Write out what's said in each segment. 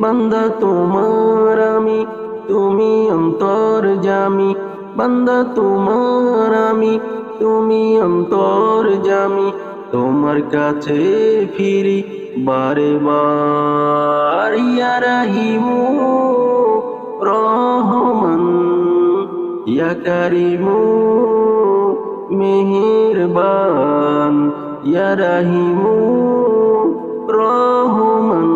বান্দা, তোমার আমি, তুমি অন্তর জামি। বান্দা, তোমার আমি, তুমি অন্তর জামি। তোমার কাছে ফিরি বারে বার। ইয়া রাহিমু, রহমান। ইয়া মেহেরবান। ইয়া রাহিমু, রহমান।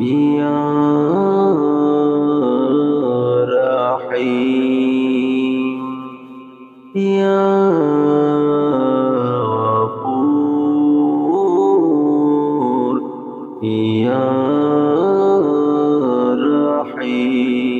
يا رحيم